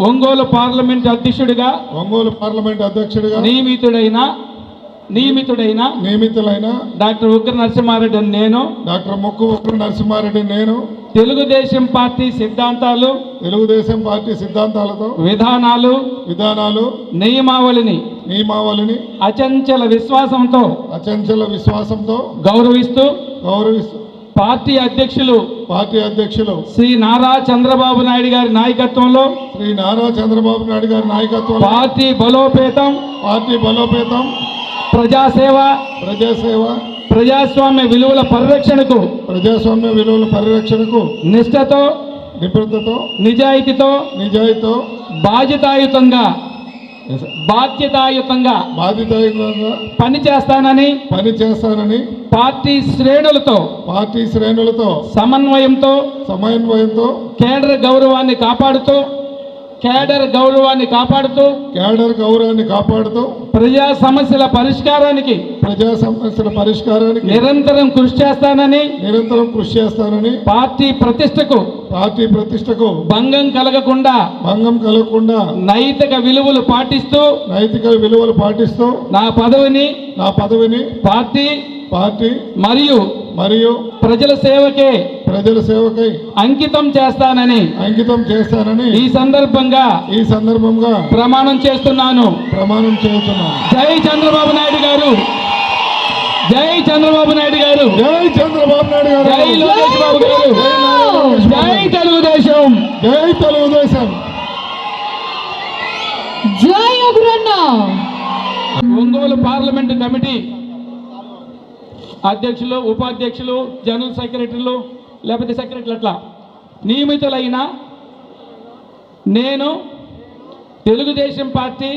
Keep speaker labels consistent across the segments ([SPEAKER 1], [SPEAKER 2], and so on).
[SPEAKER 1] Ongole parliament అధ్యక్షుడిగా
[SPEAKER 2] Ongole parliament అధ్యక్షుడిగా
[SPEAKER 1] నియమితుడైన నియమితుడైన
[SPEAKER 2] నియమితులైన
[SPEAKER 1] డాక్టర్ ఉగ్ర నరసింహారెడ్డి నేను
[SPEAKER 2] డాక్టర్ ముక్కు ఉగ్ర నరసింహారెడ్డి నేను
[SPEAKER 1] తెలుగుదేశం పార్టీ సిద్ధాంతాలు
[SPEAKER 2] తెలుగుదేశం పార్టీ సిద్ధాంతాలతో
[SPEAKER 1] విధానాలు
[SPEAKER 2] విధానాలు
[SPEAKER 1] నియమావళిని
[SPEAKER 2] నియమావళిని
[SPEAKER 1] అచంచల విశ్వాసంతో
[SPEAKER 2] అచంచల విశ్వాసంతో
[SPEAKER 1] గౌరవిస్తూ
[SPEAKER 2] గౌరవిస్తూ
[SPEAKER 1] పార్టీ అధ్యక్షులు
[SPEAKER 2] పార్టీ అధ్యక్షులు
[SPEAKER 1] శ్రీ నారా చంద్రబాబు నాయుడు గారి నాయకత్వంలో
[SPEAKER 2] శ్రీ నారా చంద్రబాబు నాయుడు గారి నాయకత్వంలో
[SPEAKER 1] పార్టీ బలోపేతం
[SPEAKER 2] పార్టీ బలోపేతం
[SPEAKER 1] ప్రజాసేవ
[SPEAKER 2] ప్రజాసేవ
[SPEAKER 1] ప్రజాస్వామ్య విలువల పరిరక్షణకు
[SPEAKER 2] ప్రజాస్వామ్య విలువల పరిరక్షణకు
[SPEAKER 1] నిష్ఠతో
[SPEAKER 2] నిబద్ధతతో
[SPEAKER 1] నిజాయితీతో
[SPEAKER 2] నిజాయితీతో
[SPEAKER 1] బాధ్యతాయుతంగా బాధ్యతాయుతంగా
[SPEAKER 2] బాధితంగా
[SPEAKER 1] పనిచేస్తానని
[SPEAKER 2] పని చేస్తానని
[SPEAKER 1] పార్టీ శ్రేణులతో
[SPEAKER 2] పార్టీ శ్రేణులతో
[SPEAKER 1] సమన్వయంతో
[SPEAKER 2] సమన్వయంతో
[SPEAKER 1] కేడర్ గౌరవాన్ని కాపాడుతూ కేడర్ గౌరవాన్ని కాపాడుతూ
[SPEAKER 2] క్యాడర్ గౌరవాన్ని కాపాడుతూ
[SPEAKER 1] ప్రజా సమస్యల పరిష్కారానికి
[SPEAKER 2] ప్రజా సమస్యల పరిష్కారానికి
[SPEAKER 1] నిరంతరం కృషి చేస్తానని
[SPEAKER 2] నిరంతరం కృషి చేస్తానని
[SPEAKER 1] పార్టీ ప్రతిష్టకు
[SPEAKER 2] పార్టీ ప్రతిష్టకు
[SPEAKER 1] భంగం కలగకుండా
[SPEAKER 2] భంగం కలగకుండా
[SPEAKER 1] నైతిక విలువలు పాటిస్తూ
[SPEAKER 2] నైతిక విలువలు పాటిస్తూ
[SPEAKER 1] నా పదవిని
[SPEAKER 2] నా పదవిని
[SPEAKER 1] పార్టీ
[SPEAKER 2] పార్టీ
[SPEAKER 1] మరియు
[SPEAKER 2] మరియు
[SPEAKER 1] ప్రజల సేవకే
[SPEAKER 2] ప్రజల సేవకై
[SPEAKER 1] అంకితం చేస్తానని
[SPEAKER 2] అంకితం చేస్తానని
[SPEAKER 1] ఈ సందర్భంగా
[SPEAKER 2] ఈ సందర్భంగా
[SPEAKER 1] ప్రమాణం చేస్తున్నాను.
[SPEAKER 2] ప్రమాణం చేస్తున్నాను.
[SPEAKER 1] జై చంద్రబాబు నాయుడు గారు. జై చంద్రబాబు నాయుడు గారు.
[SPEAKER 2] జై చంద్రబాబు నాయుడు గారు.
[SPEAKER 1] జై లోకేష్ బాబు గారు.
[SPEAKER 2] జై.
[SPEAKER 1] తెలుగుదేశం.
[SPEAKER 2] జై తెలుగుదేశం.
[SPEAKER 3] జై ఉగ్రన్న
[SPEAKER 1] ఒంగోలు పార్లమెంటు కమిటీ అధ్యక్షులు ఉపాధ్యక్షులు జనరల్ సెక్రటరీలు లేకపోతే సెక్రటరీలు అట్లా నియమితులైన నేను తెలుగుదేశం పార్టీ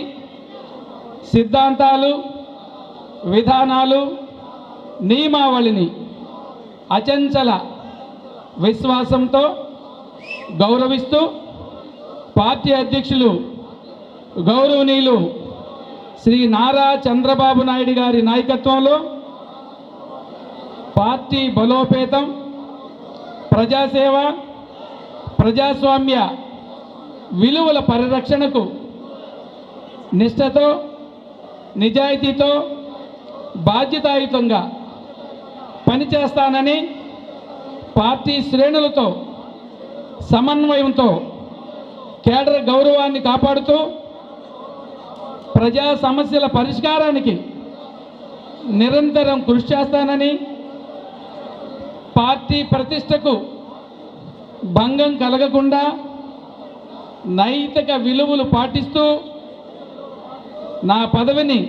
[SPEAKER 1] సిద్ధాంతాలు విధానాలు నియమావళిని అచంచల విశ్వాసంతో గౌరవిస్తూ పార్టీ అధ్యక్షులు గౌరవనీయులు శ్రీ నారా చంద్రబాబు నాయుడు గారి నాయకత్వంలో పార్టీ బలోపేతం ప్రజాసేవ ప్రజాస్వామ్య విలువల పరిరక్షణకు నిష్ఠతో నిజాయితీతో బాధ్యతాయుతంగా పనిచేస్తానని పార్టీ శ్రేణులతో సమన్వయంతో కేడర్ గౌరవాన్ని కాపాడుతూ ప్రజా సమస్యల పరిష్కారానికి నిరంతరం కృషి చేస్తానని పార్టీ ప్రతిష్టకు భంగం కలగకుండా నైతిక విలువలు పాటిస్తూ నా పదవిని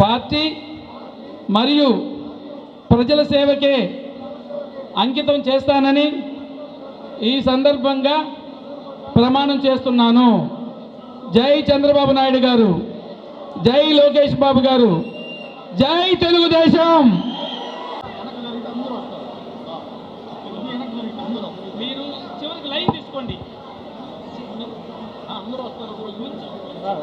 [SPEAKER 1] పార్టీ మరియు ప్రజల సేవకే అంకితం చేస్తానని ఈ సందర్భంగా ప్రమాణం చేస్తున్నాను. జై చంద్రబాబు నాయుడు గారు జై లోకేష్ బాబు గారు జై తెలుగుదేశం!
[SPEAKER 4] తెలుగుదేశం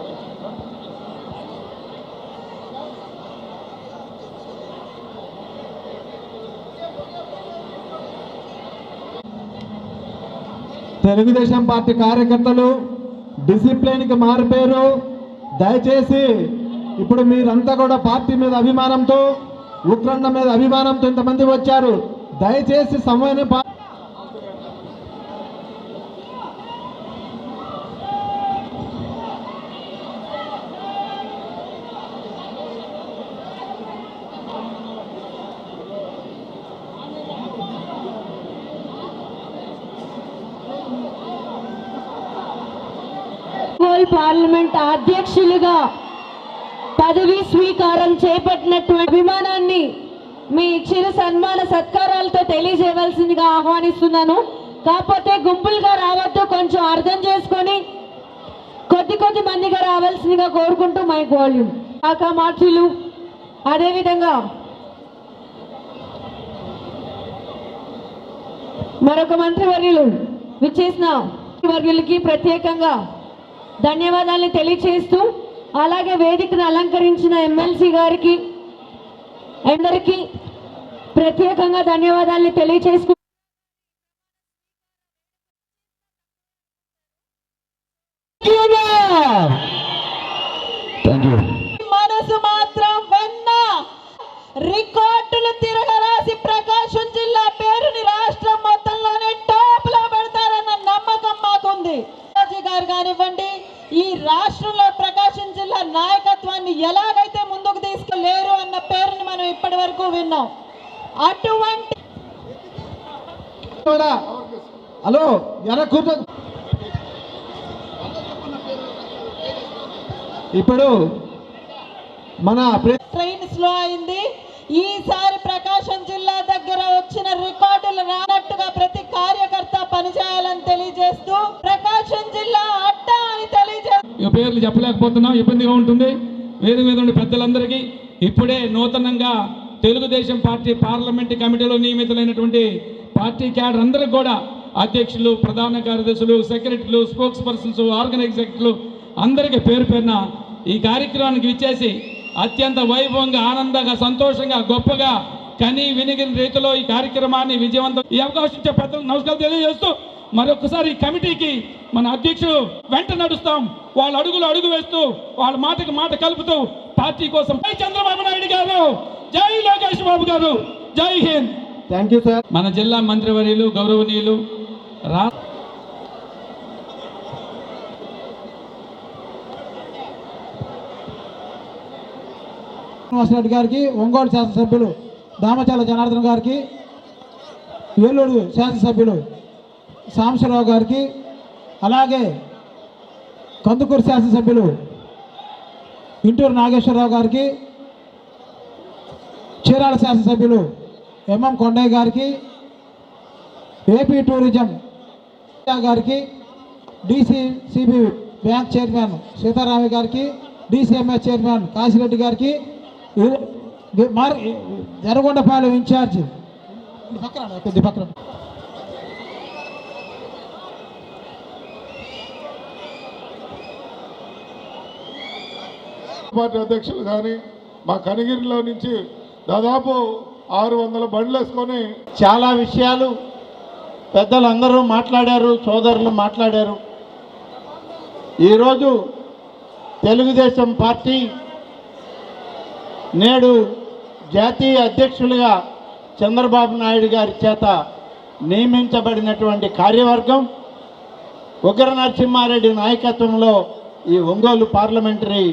[SPEAKER 4] పార్టీ కార్యకర్తలు డిసిప్లిన్కి మారిపోయారు. దయచేసి ఇప్పుడు మీరంతా కూడా పార్టీ మీద అభిమానంతో ఉగ్రన్న మీద అభిమానంతో ఇంతమంది వచ్చారు. దయచేసి సమయాన్ని పా
[SPEAKER 3] ఒంగోలు ప్రాంత అధ్యక్షులుగా పదవి స్వీకారం చేపట్టినటువంటి అభిమానాన్ని మీ చిరు సన్మాన సత్కారాలతో తెలియజేయవలసిందిగా ఆహ్వానిస్తున్నాను. కాకపోతే గుంపులుగా రావద్దు కొంచెం అర్థం చేసుకొని కొద్ది కొద్ది మందిగా రావాల్సిందిగా కోరుకుంటూ మైక్ వాల్యూమ్. కాకా మాటలు అదేవిధంగా మరొక మంత్రివర్యులు విచ్చేసిన వర్యులకి ప్రత్యేకంగా ధన్యవాదాలు తెలియచేస్తూ అలాగే వేదికను అలంకరించిన ఎమ్మెల్సీ గారికి అందరికీ ప్రత్యేకంగా ధన్యవాదాలు. తెలియచేసుకుంటూ మనసు మాత్రం వెన్న. రికార్డులు తిరగ తెలియచేసుకు
[SPEAKER 5] రాష్ట్రంలో ప్రకాశం జిల్లా నాయకత్వాన్ని ఎలాగైతే ముందుకు తీసుకెళ్ళేరు అన్న పేరుని మనం ఇప్పటి వరకు విన్నాం. అటువంటి
[SPEAKER 4] హలో ఇప్పుడు మన
[SPEAKER 5] ట్రైన్ స్లో అయింది. ఈసారి ప్రకాశం జిల్లా దగ్గర వచ్చిన రికార్డులు రానట్టుగా ప్రతి కార్యకర్త పనిచేయాలని తెలియజేస్తూ ప్రకాశం జిల్లా
[SPEAKER 1] పేర్లు చెప్పలేకపోతున్నాం ఇబ్బందిగా ఉంటుంది. వేదిక మీద ఉండే పెద్దలందరికీ ఇప్పుడే నూతనంగా తెలుగుదేశం పార్టీ పార్లమెంట్ కమిటీలో నియమితులైనటువంటి పార్టీ క్యాడర్ అందరికి కూడా అధ్యక్షులు ప్రధాన కార్యదర్శులు సెక్రటరీలు స్పోక్స్ పర్సన్స్ ఆర్గనైజర్లు అందరికీ పేరు పేరున ఈ కార్యక్రమానికి విచ్చేసి అత్యంత వైభవంగా ఆనందంగా సంతోషంగా గొప్పగా కని వినిగిన రీతిలో ఈ కార్యక్రమాన్ని విజయవంతం ఈ అవకాశం ఇచ్చే పెద్దలకు నమస్కారం తెలియజేస్తూ మరొకసారి ఈ కమిటీకి మన అధ్యక్షుడు వెంట నడుస్తాం. వాళ్ళ అడుగులు అడుగు వేస్తూ వాళ్ళ మాటకి మాట కలుపుతూ పార్టీ కోసం. జై చంద్రబాబు నాయుడు గారు! జై లోకేష్ బాబు గారు! జై హింద్!
[SPEAKER 4] Thank you sir.
[SPEAKER 1] మన జిల్లా మంత్రివర్యులు గౌరవనీయులు రా
[SPEAKER 6] శ్రీనివాసరెడ్డి గారికి ఒంగోలు శాసనసభ్యులు దామచాల జనార్దన్ గారికి ఏలూరు శాసనసభ్యులు సాంబశివరావు గారికి అలాగే కందుకూరు శాసనసభ్యులు ఇంటూరు నాగేశ్వరరావు గారికి చీరాల శాసనసభ్యులు ఎంఎం కొండయ్య గారికి ఏపీ టూరిజం గారికి డిసిసిబి బ్యాంక్ చైర్మన్ సీతారామయ్య గారికి డిసిఎంఎస్ చైర్మన్ కాశిరెడ్డి గారికి ఇ- మార్ ఇన్ఛార్జ్. పక్కన కొద్ది పక్కన
[SPEAKER 2] పార్టీ అధ్యక్షులు కానీ మా కనిగిరిలో నుంచి దాదాపు ఆరు వందల బండ్లు వేసుకొని
[SPEAKER 7] చాలా విషయాలు పెద్దలందరూ మాట్లాడారు సోదరులు మాట్లాడారు. ఈరోజు తెలుగుదేశం పార్టీ నేడు జాతీయ అధ్యక్షులుగా చంద్రబాబు నాయుడు గారి చేత నియమించబడినటువంటి కార్యవర్గం ఉగ్ర నరసింహారెడ్డి నాయకత్వంలో ఈ ఒంగోలు పార్లమెంటరీ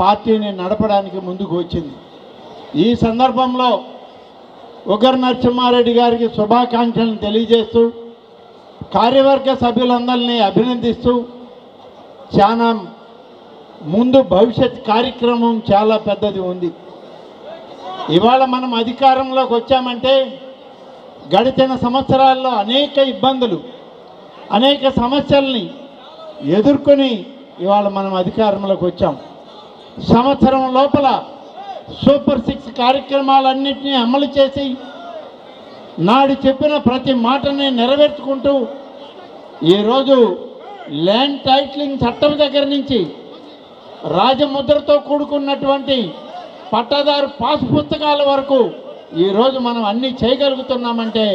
[SPEAKER 7] పార్టీని నడపడానికి ముందుకు వచ్చింది. ఈ సందర్భంలో ఉగర్ నరసింహారెడ్డి గారికి శుభాకాంక్షలను తెలియజేస్తూ కార్యవర్గ సభ్యులందరినీ అభినందిస్తూ చాలా ముందు భవిష్యత్ కార్యక్రమం చాలా పెద్దది ఉంది. ఇవాళ మనం అధికారంలోకి వచ్చామంటే గడిచిన సంవత్సరాల్లో అనేక ఇబ్బందులు అనేక సమస్యల్ని ఎదుర్కొని ఇవాళ మనం అధికారంలోకి వచ్చాం. సంవత్సరం లోపల సూపర్ సిక్స్ కార్యక్రమాలన్నింటినీ అమలు చేసి నాడు చెప్పిన ప్రతి మాటని నెరవేర్చుకుంటూ ఈరోజు ల్యాండ్ టైట్లింగ్ చట్టం దగ్గర నుంచి రాజముద్రతో కూడుకున్నటువంటి పట్టాదారు పాస్ పుస్తకాల వరకు ఈరోజు మనం అన్నీ చేయగలుగుతున్నామంటే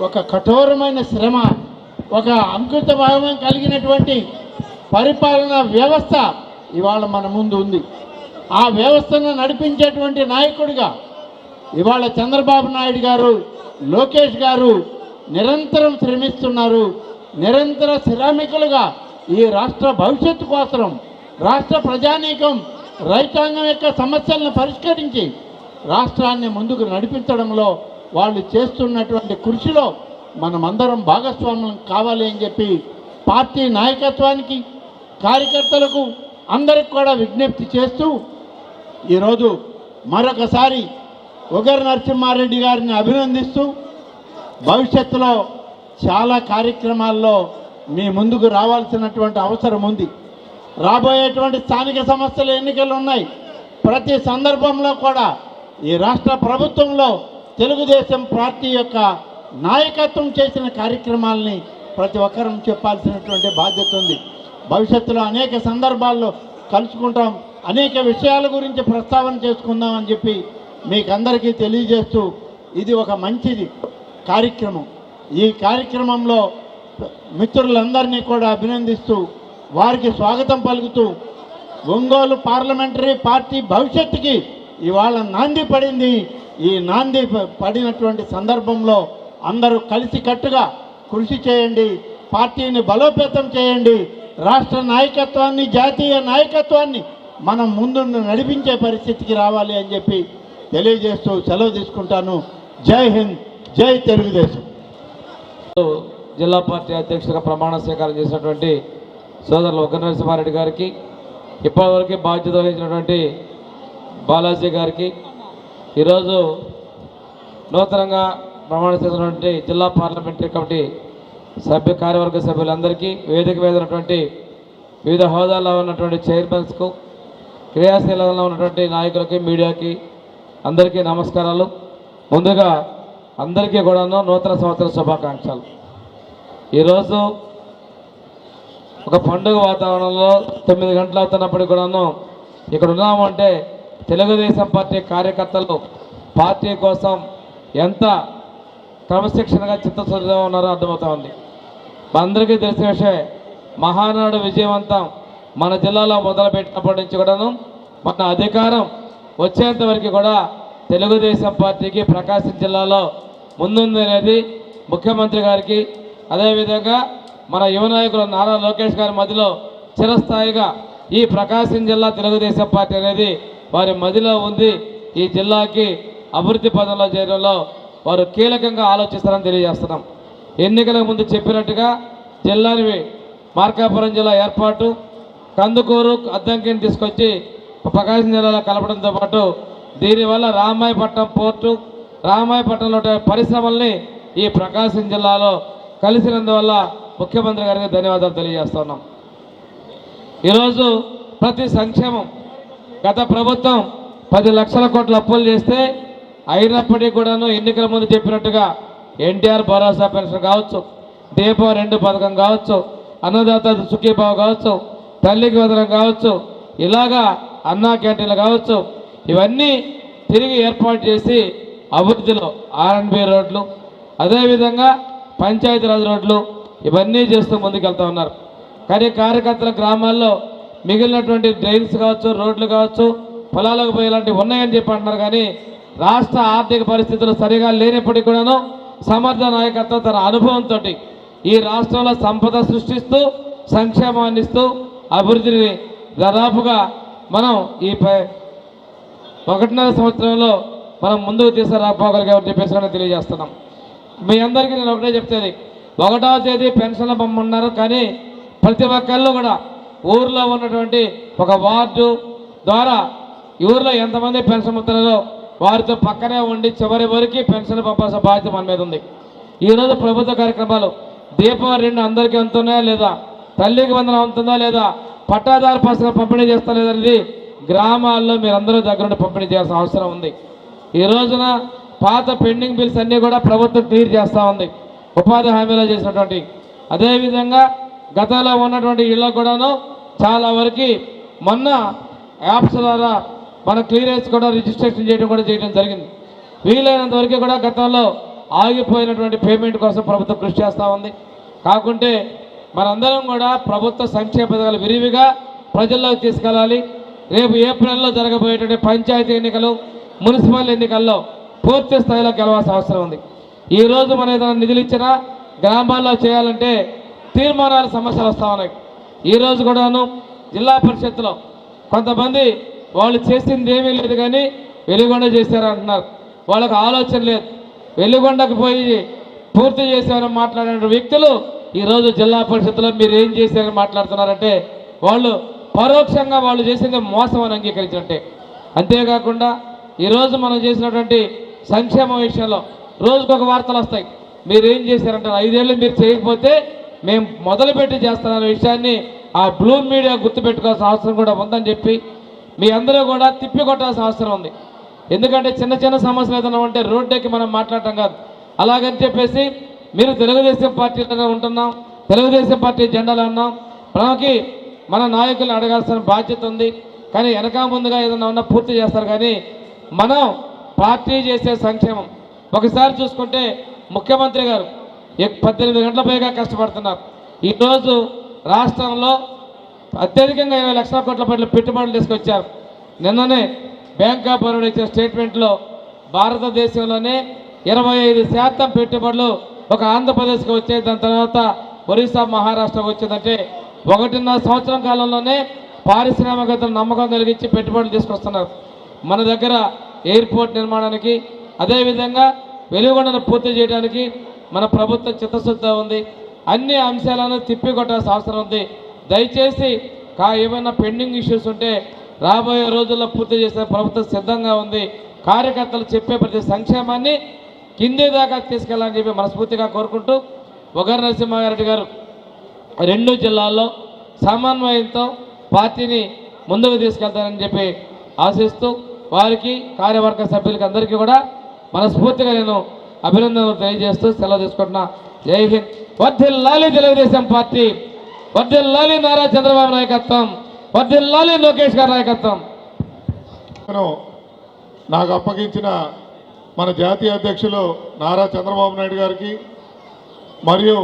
[SPEAKER 7] ఒక కఠోరమైన శ్రమ ఒక అంకుత భావం కలిగినటువంటి పరిపాలన వ్యవస్థ ఇవాళ మన ముందు ఉంది. ఆ వ్యవస్థను నడిపించేటువంటి నాయకుడిగా ఇవాళ చంద్రబాబు నాయుడు గారు లోకేష్ గారు నిరంతరం శ్రమిస్తున్నారు. నిరంతర శ్రామికులుగా ఈ రాష్ట్ర భవిష్యత్తు కోసం రాష్ట్ర ప్రజానీకం రైతాంగం యొక్క సమస్యలను పరిష్కరించి రాష్ట్రాన్ని ముందుకు నడిపించడంలో వాళ్ళు చేస్తున్నటువంటి కృషిలో మనమందరం భాగస్వాములం కావాలి అని చెప్పి పార్టీ నాయకత్వానికి కార్యకర్తలకు అందరికి కూడా విజ్ఞప్తి చేస్తూ ఈరోజు మరొకసారి ఉగర్ నరసింహారెడ్డి గారిని అభినందిస్తూ భవిష్యత్తులో చాలా కార్యక్రమాల్లో మీ ముందుకు రావాల్సినటువంటి అవసరం ఉంది. రాబోయేటువంటి స్థానిక సంస్థల ఎన్నికలు ఉన్నాయి. ప్రతి సందర్భంలో కూడా ఈ రాష్ట్ర ప్రభుత్వంలో తెలుగుదేశం పార్టీ యొక్క నాయకత్వం చేసిన కార్యక్రమాలని ప్రతి ఒక్కరం చెప్పాల్సినటువంటి బాధ్యత ఉంది. భవిష్యత్తులో అనేక సందర్భాల్లో కలుసుకుంటాం. అనేక విషయాల గురించి ప్రస్తావన చేసుకుందాం అని చెప్పి మీకందరికీ తెలియజేస్తూ ఇది ఒక మంచిది కార్యక్రమం. ఈ కార్యక్రమంలో మిత్రులందరినీ కూడా అభినందిస్తూ వారికి స్వాగతం పలుకుతూ ఒంగోలు పార్లమెంటరీ పార్టీ భవిష్యత్తుకి ఇవాళ నాంది పడింది. ఈ నాంది ప- పడినటువంటి సందర్భంలో అందరూ కలిసికట్టుగా కృషి చేయండి పార్టీని బలోపేతం చేయండి రాష్ట్ర నాయకత్వాన్ని జాతీయ నాయకత్వాన్ని మనం ముందు నడిపించే పరిస్థితికి రావాలి అని చెప్పి తెలియజేస్తూ సెలవు తీసుకుంటాను. జై హింద్ జై తెలుగుదేశం.
[SPEAKER 8] జిల్లా పార్టీ అధ్యక్షుడిగా ప్రమాణ స్వీకారం చేసినటువంటి సోదరులు ఒక్క నరసింహారెడ్డి గారికి ఇప్పటివరకు బాధ్యత వహించినటువంటి బాలాజీ గారికి ఈరోజు నూతనంగా ప్రమాణ చేసినటువంటి జిల్లా పార్లమెంటరీ కమిటీ సభ్య కార్యవర్గ సభ్యులందరికీ వేదిక మీద ఉన్నటువంటి వివిధ హోదాల్లో ఉన్నటువంటి చైర్మన్స్కు క్రియాశీలంలో ఉన్నటువంటి నాయకులకి మీడియాకి అందరికీ నమస్కారాలు. ముందుగా అందరికీ కూడాను నూతన సంవత్సర శుభాకాంక్షలు. ఈరోజు ఒక పండుగ వాతావరణంలో తొమ్మిది గంటలు అవుతున్నప్పటికి కూడాను ఇక్కడ ఉన్నామంటే తెలుగుదేశం పార్టీ కార్యకర్తలు పార్టీ కోసం ఎంత క్రమశిక్షణగా చిత్తశుద్ధిగా ఉన్నారో అర్థమవుతా ఉంది అందరికీ తెలిసిన విషయమే మహానాడు విజయవంతం మన జిల్లాలో మొదలుపెట్టినప్పటి నుంచి కూడాను మన అధికారం వచ్చేంత వరకు కూడా తెలుగుదేశం పార్టీకి ప్రకాశం జిల్లాలో ముందుంది అనేది ముఖ్యమంత్రి గారికి అదేవిధంగా మన యువ నాయకులు నారా లోకేష్ గారి మధ్యలో చిరస్థాయిగా ఈ ప్రకాశం జిల్లా తెలుగుదేశం పార్టీ అనేది వారి మదిలో ఉంది. ఈ జిల్లాకి అభివృద్ధి పదంలో చేయడంలో వారు కీలకంగా ఆలోచిస్తారని తెలియజేస్తున్నాం. ఎన్నికల ముందు చెప్పినట్టుగా జిల్లాని మార్కాపురం జిల్లా ఏర్పాటు కందుకూరు అద్దంకిని తీసుకొచ్చి ప్రకాశం జిల్లాలో కలపడంతో పాటు దీనివల్ల రామాయపట్నం పోర్టు రామాయపట్నంలో పరిశ్రమల్ని ఈ ప్రకాశం జిల్లాలో కలిసినందువల్ల ముఖ్యమంత్రి గారికి ధన్యవాదాలు తెలియజేస్తున్నాం. ఈరోజు ప్రతి సంక్షేమం గత ప్రభుత్వం పది లక్షల కోట్ల అప్పులు చేస్తే అయినప్పటికీ కూడాను ఎన్నికల ముందు చెప్పినట్టుగా ఎన్టీఆర్ భరోసా పెన్షన్ కావచ్చు దీపం రెండు పథకం కావచ్చు అన్నదాత సుఖీభావ కావచ్చు తల్లికి వదలం కావచ్చు ఇలాగా అన్నా క్యాంటీన్లు కావచ్చు ఇవన్నీ తిరిగి ఏర్పాటు చేసి అభివృద్ధిలో ఆర్ఎన్బి రోడ్లు అదేవిధంగా పంచాయతీరాజ్ రోడ్లు ఇవన్నీ చేస్తూ ముందుకెళ్తా ఉన్నారు. కానీ కార్యకర్తల గ్రామాల్లో మిగిలినటువంటి డ్రైన్స్ కావచ్చు రోడ్లు కావచ్చు పొలాలకు పోయేలాంటివి ఉన్నాయని చెప్పి అంటున్నారు కానీ రాష్ట్ర ఆర్థిక పరిస్థితులు సరిగా లేనప్పటికీ కూడాను సమర్థ నాయకత్వం తన అనుభవంతో ఈ రాష్ట్రంలో సంపద సృష్టిస్తూ సంక్షేమాన్ని ఇస్తూ అభివృద్ధిని దాదాపుగా మనం ఈ ఒకటిన్నర సంవత్సరంలో మనం ముందుకు తీసుకురాపోగలిగామని చెప్పేసి కూడా తెలియజేస్తున్నాం. మీ అందరికీ నేను ఒకటే చెప్తేది ఒకటవ తేదీ పెన్షన్లు పంపమన్నారు కానీ ప్రతి ఒక్కళ్ళు కూడా ఊర్లో ఉన్నటువంటి ఒక వార్డు ద్వారా ఊర్లో ఎంతమంది పెన్షన్ పొందుతున్నారో వారితో పక్కనే ఉండి చివరి వరకు పెన్షన్ పంపాల్సిన బాధ్యత మన మీద ఉంది. ఈరోజు ప్రభుత్వ కార్యక్రమాలు దీపం రెండు అందరికీ అందుతున్నాయా లేదా? తల్లికి వందనం అవుతుందా లేదా? పట్టాదారు పసగా పంపిణీ చేస్తా లేదనేది గ్రామాల్లో మీరందరూ దగ్గరుండి పంపిణీ చేయాల్సిన అవసరం ఉంది. ఈ రోజున పాత పెండింగ్ బిల్స్ అన్నీ కూడా ప్రభుత్వం క్లియర్ చేస్తూ ఉంది. ఉపాధి హామీలో చేసినటువంటి అదేవిధంగా గతంలో ఉన్నటువంటి ఇళ్ళకు కూడాను చాలా వరకు మొన్న యాప్స్ ద్వారా మన క్లియరెన్స్ కూడా రిజిస్ట్రేషన్ చేయడం కూడా చేయడం జరిగింది. వీలైనంత వరకు కూడా గతంలో ఆగిపోయినటువంటి పేమెంట్ కోసం ప్రభుత్వం కృషి చేస్తూ ఉంది. కాకుంటే మనందరం కూడా ప్రభుత్వ సంక్షేమ పథకాలు విరివిగా ప్రజల్లోకి తీసుకెళ్ళాలి. రేపు ఏప్రిల్లో జరగబోయేటువంటి పంచాయతీ ఎన్నికలు మున్సిపల్ ఎన్నికల్లో పూర్తి స్థాయిలో గెలవాల్సిన అవసరం ఉంది. ఈ రోజు మనం ఏదైనా నిధులు ఇచ్చినా గ్రామాల్లో చేయాలంటే తీర్మానాల సమస్యలు వస్తూ ఉన్నాయి. ఈ రోజు కూడాను జిల్లా పరిషత్తులో కొంతమంది వాళ్ళు చేసింది ఏమీ లేదు కానీ వెలుగొండ చేశారు అంటున్నారు. వాళ్ళకి ఆలోచన లేదు. వెలుగొండకు పోయి పూర్తి చేశారని మాట్లాడిన వ్యక్తులు ఈరోజు జిల్లా పరిషత్లో మీరు ఏం చేశారని మాట్లాడుతున్నారంటే వాళ్ళు పరోక్షంగా వాళ్ళు చేసింది మోసం అని అంగీకరించినట్టే. అంతేకాకుండా ఈరోజు మనం చేసినటువంటి సంక్షేమ విషయంలో రోజుకొక వార్తలు వస్తాయి. మీరు ఏం చేశారంటారు ఐదేళ్ళు మీరు చేయకపోతే మేము మొదలుపెట్టి చేస్తానన్న విషయాన్ని ఆ బ్లూ మీడియా గుర్తుపెట్టుకోవాల్సిన అవసరం కూడా ఉందని చెప్పి మీ అందరూ కూడా తిప్పి కొట్టాల్సిన అవసరం ఉంది. ఎందుకంటే చిన్న చిన్న సమస్యలు ఏదైనా ఉంటే రోడ్డెక్కి మనం మాట్లాడటం కాదు. అలాగని చెప్పేసి మీరు తెలుగుదేశం పార్టీలో ఉంటున్నాం తెలుగుదేశం పార్టీ జెండాలో ఉన్నాం. మనకి మన నాయకులను అడగాల్సిన బాధ్యత ఉంది. కానీ వెనక ముందుగా ఏదైనా ఉన్నా పూర్తి చేస్తారు. కానీ మనం పార్టీ చేసే సంక్షేమం. ఒకసారి చూసుకుంటే ముఖ్యమంత్రి గారు పద్దెనిమిది గంటల పైగా కష్టపడుతున్నారు. ఈరోజు రాష్ట్రంలో అత్యధికంగా ఇరవై లక్షల కోట్ల పట్ల పెట్టుబడులు తీసుకొచ్చారు. నిన్ననే బ్యాంక్ ఆఫ్ బరోడా ఇచ్చిన స్టేట్మెంట్లో భారతదేశంలోనే ఇరవై ఐదు శాతం పెట్టుబడులు ఒక ఆంధ్రప్రదేశ్కి వచ్చాయి. దాని తర్వాత ఒరిస్సా మహారాష్ట్రకు వచ్చిందంటే ఒకటిన్నర సంవత్సరం కాలంలోనే పారిశ్రామికతను నమ్మకం కలిగించి పెట్టుబడులు తీసుకొస్తున్నారు. మన దగ్గర ఎయిర్పోర్ట్ నిర్మాణానికి అదేవిధంగా వెలుగొండను పూర్తి చేయడానికి మన ప్రభుత్వం చిత్తశుద్ధి ఉంది. అన్ని అంశాలను తిప్పికొట్టాల్సిన అవసరం ఉంది. దయచేసి కా ఏమైనా పెండింగ్ ఇష్యూస్ ఉంటే రాబోయే రోజుల్లో పూర్తి చేసే ప్రభుత్వం సిద్ధంగా ఉంది. కార్యకర్తలు చెప్పే ప్రతి సంక్షేమాన్ని కింది దాకా తీసుకెళ్ళాలని చెప్పి మనస్ఫూర్తిగా కోరుకుంటూ ఒకరి నరసింహారెడ్డి గారు రెండు జిల్లాల్లో సమన్వయంతో పార్టీని ముందుకు తీసుకెళ్తారని చెప్పి ఆశిస్తూ వారికి కార్యవర్గ సభ్యులకి అందరికీ కూడా మనస్ఫూర్తిగా నేను అభినందనలు తెలియజేస్తూ సెలవు తీసుకుంటున్నా. జై హింద్. వర్ధిల్లాలి తెలుగుదేశం పార్టీ. వర్ధిల్లాలి నారా చంద్రబాబు నాయకత్వం వర్ధిల్లాలి లోకేష్ గారి నాయకత్వం.
[SPEAKER 2] నేను నాకు అప్పగించిన మన జాతీయ అధ్యక్షులు నారా చంద్రబాబు నాయుడు గారికి మరియు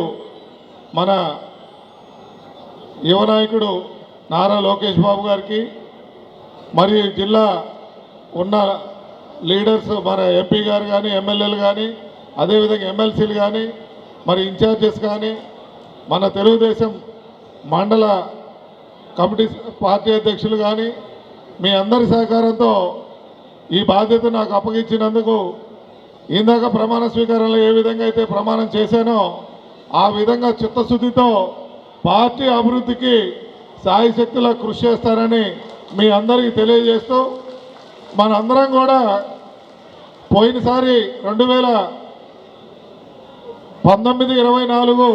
[SPEAKER 2] మన యువ నాయకుడు నారా లోకేష్ బాబు గారికి మరియు జిల్లా ఉన్న లీడర్స్ మన ఎంపీ గారు కానీ ఎమ్మెల్యేలు కానీ అదేవిధంగా ఎమ్మెల్సీలు కానీ మరి ఇన్ఛార్జెస్ కానీ మన తెలుగుదేశం మండల కమిటీ పార్టీ అధ్యక్షులు కానీ మీ అందరి సహకారంతో ఈ బాధ్యత నాకు అప్పగించినందుకు ఇందాక ప్రమాణ స్వీకారంలో ఏ విధంగా అయితే ప్రమాణం చేశానో ఆ విధంగా చిత్తశుద్ధితో పార్టీ అభివృద్ధికి సాయశక్తిలో కృషి చేస్తారని మీ అందరికీ తెలియజేస్తూ మనందరం కూడా పోయినసారి రెండు వేల పంతొమ్మిది ఇరవై నాలుగు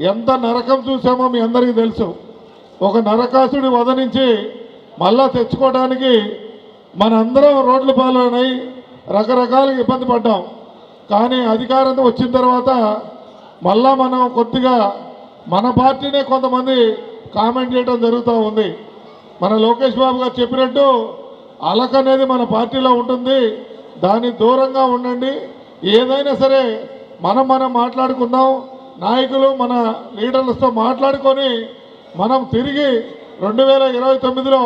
[SPEAKER 2] ఎంత నరకం చూసామో మీ అందరికీ తెలుసు. ఒక నరకాసుడి వదనించి మళ్ళా తెచ్చుకోవడానికి మనందరం రోడ్ల పాలనై రకరకాలుగా ఇబ్బంది పడ్డాం. కానీ అధికారంతో వచ్చిన తర్వాత మళ్ళా మనం కొద్దిగా మన పార్టీనే కొంతమంది కామెంట్ చేయడం జరుగుతూ ఉంది. మన లోకేష్ బాబు గారు చెప్పినట్టు అలక అనేది మన పార్టీలో ఉంటుంది. దాని దూరంగా ఉండండి. ఏదైనా సరే మనం మనం మాట్లాడుకుందాం. నాయకులు మన లీడర్లతో మాట్లాడుకొని మనం తిరిగి రెండు వేల ఇరవై తొమ్మిదిలో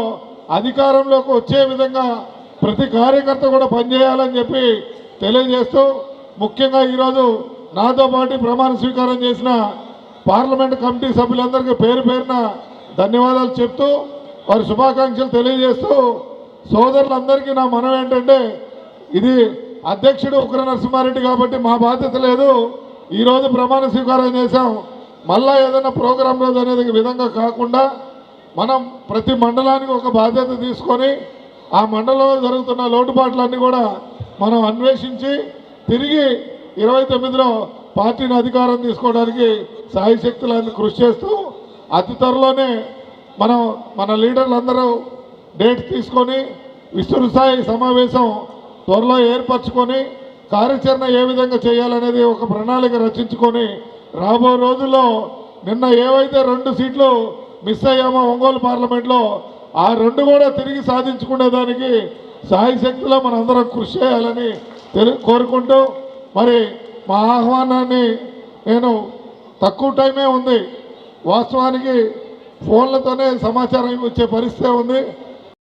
[SPEAKER 2] అధికారంలోకి వచ్చే విధంగా ప్రతి కార్యకర్త కూడా పనిచేయాలని చెప్పి తెలియజేస్తూ ముఖ్యంగా ఈరోజు నాతో పాటు ప్రమాణ స్వీకారం చేసిన పార్లమెంట్ కమిటీ సభ్యులందరికీ పేరు పేరున ధన్యవాదాలు చెప్తూ వారి శుభాకాంక్షలు తెలియజేస్తూ సోదరులందరికీ నా మనం ఏంటంటే ఇది అధ్యక్షుడు ఉగ్ర నరసింహారెడ్డి కాబట్టి మా బాధ్యత లేదు. ఈరోజు ప్రమాణ స్వీకారం చేశాం. మళ్ళా ఏదైనా ప్రోగ్రాం రోజు అనేది విధంగా కాకుండా మనం ప్రతి మండలానికి ఒక బాధ్యత తీసుకొని ఆ మండలంలో జరుగుతున్న లోటుపాట్లన్నీ కూడా మనం అన్వేషించి తిరిగి ఇరవై తొమ్మిదిలో పార్టీని అధికారం తీసుకోవడానికి సాయశక్తులన్నీ కృషి చేస్తూ అతి త్వరలోనే మనం మన లీడర్లందరూ డేట్ తీసుకొని విస్తృత స్థాయి సమావేశం త్వరలో ఏర్పరచుకొని కార్యాచరణ ఏ విధంగా చేయాలనేది ఒక ప్రణాళిక రచించుకొని రాబో రోజుల్లో నిన్న ఏవైతే రెండు సీట్లు మిస్ అయ్యామో ఒంగోలు పార్లమెంట్లో ఆ రెండు కూడా తిరిగి సాధించుకునేదానికి సాయశక్తిలో మనందరం కృషి చేయాలని కోరుకుంటూ మరి మా ఆహ్వానాన్ని నేను తక్కువ టైమే ఉంది. వాస్తవానికి ఫోన్లతోనే సమాచారం వచ్చే పరిస్థితి ఉంది.